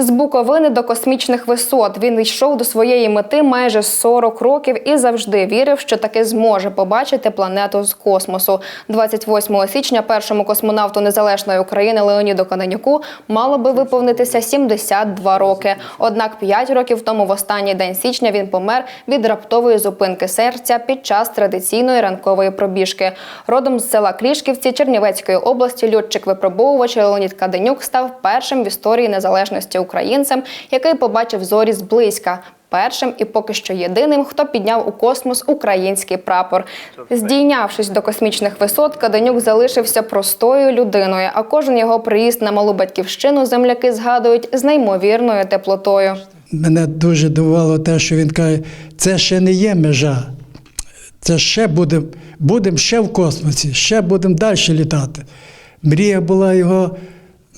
З Буковини до космічних висот він йшов до своєї мети майже 40 років і завжди вірив, що таки зможе побачити планету з космосу. 28 січня першому космонавту незалежної України Леоніду Каненюку мало би виповнитися 72 роки. Однак 5 років тому, в останній день січня, він помер від раптової зупинки серця під час традиційної ранкової пробіжки. Родом з села Клішківці Чернівецької області льотчик-випробовувач Леонід Каденюк став першим в історії незалежності українцем, який побачив зорі зблизька. Першим і поки що єдиним, хто підняв у космос український прапор. Здійнявшись до космічних висот, Каденюк залишився простою людиною, а кожен його приїзд на малу батьківщину земляки згадують з неймовірною теплотою. Мене дуже дивувало те, що він каже, це ще не є межа. Це ще будемо будем ще в космосі, ще будемо далі літати. Мрія була його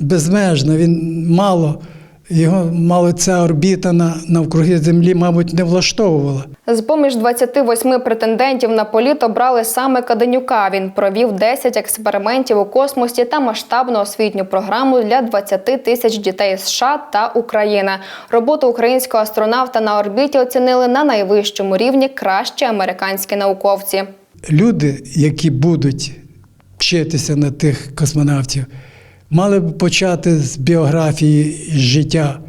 безмежна, він мало, його мало ця орбіта на, навкруги Землі, мабуть, не влаштовувала. З поміж 28 претендентів на політ обрали саме Каденюка. Він провів 10 експериментів у космосі та масштабну освітню програму для 20 тисяч дітей США та України. Роботу українського астронавта на орбіті оцінили на найвищому рівні кращі американські науковці. Люди, які будуть вчитися на тих космонавтів, мали б почати з біографії з життя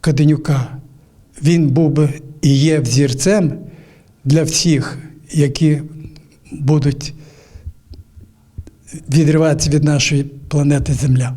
Каденюка. Він був би і є взірцем для всіх, які будуть відриватися від нашої планети Земля.